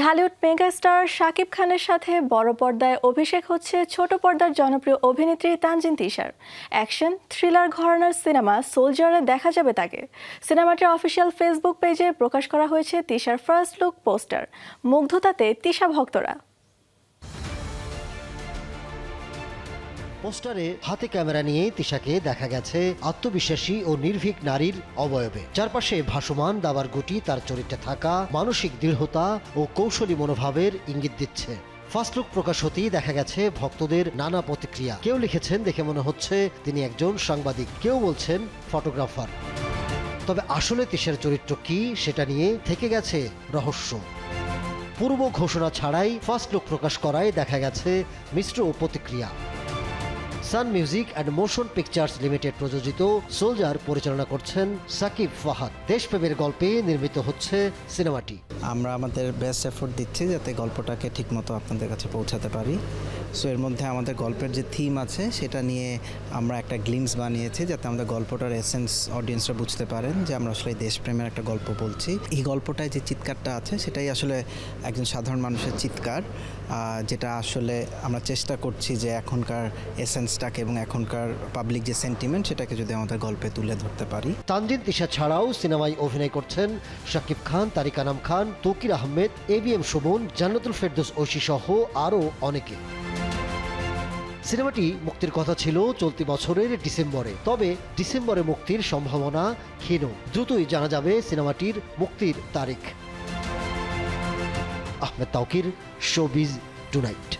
Dhallywood megastar Shakib খানের সাথে বড় পর্দায় অভিষেক হচ্ছে ছোট পর্দার জনপ্রিয় অভিনেত্রী তানজিন তিশার। অ্যাকশন, থ্রিলার ঘরানার সিনেমা সোলজারে দেখা যাবে তাকে। সিনেমাটির অফিসিয়াল ফেসবুক পেজে প্রকাশ করা হয়েছে তিশার ফার্স্ট লুক পোস্টার। মুগ্ধতাতে তিশা ভক্তরা। পোস্টারে হাতে ক্যামেরা নিয়ে তিশাকে দেখা গেছে আত্মবিশ্বাসী ও নির্ভীক নারীর অবয়বে। চারপাশে ভাসমান দাবার গুটি, তার চরিত্রে থাকা মানসিক দৃঢ়তা ও কৌশলী মনোভাবের ইঙ্গিত দিচ্ছে। ফার্স্ট লুক প্রকাশ হতেই দেখা গেছে ভক্তদের নানা প্রতিক্রিয়া। কেউ লিখেছেন, দেখে মনে হচ্ছে তিনি একজন সাংবাদিক, কেউ বলছেন ফটোগ্রাফার। তবে আসলে তিশার চরিত্র কি, সেটা নিয়ে থেকে গেছে রহস্য। পূর্ব ঘোষণা ছাড়াই ফার্স্ট লুক প্রকাশ করায় দেখা গেছে মিশ্র প্রতিক্রিয়া। Sun Music and Motion Pictures Limited প্রযোজিত সোলজার পরিচালনা করছেন সাকিব ফাহাদ। দেশপ্রেমের গল্পে নির্মিত হচ্ছে সিনেমাটি। আমরা আমাদের বেস্ট এফোর্ট দিচ্ছি যাতে গল্পটাকে ঠিকমতো আপনাদের কাছে পৌঁছাতে পারি। সো এর মধ্যে আমাদের গল্পের যে থিম আছে, সেটা নিয়ে আমরা একটা গ্লিমস বানিয়েছি যাতে আমাদের গল্পটার এসেন্স অডিয়েন্সরা বুঝতে পারেন যে আমরা আসলে দেশপ্রেমের একটা গল্প বলছি। এই গল্পটায় যে চিৎকারটা আছে, সেটাই আসলে একজন সাধারণ মানুষের চিৎকার যেটা আসলে আমরা চেষ্টা করছি যে এখনকার এসেন্সটাকে এবং এখনকার পাবলিক যে সেন্টিমেন্ট সেটাকে যদি আমাদের গল্পে তুলে ধরতে পারি। তানজিন তিশা ছাড়াও সিনেমায় অভিনয় করছেন Shakib Khan, Tariq Anam Khan, Tauquir Ahmed A B M Sumon, Jannatul Ferdous Oishee সহ আরও অনেকে। সিনেমাটি মুক্তির কথা ছিল চলতি বছরের ডিসেম্বরে, তবে ডিসেম্বরে মুক্তির সম্ভাবনা ক্ষীণ। দ্রুতই জানা যাবে সিনেমাটির মুক্তির তারিখ। Ahmed Tauquir, showbiz tonight.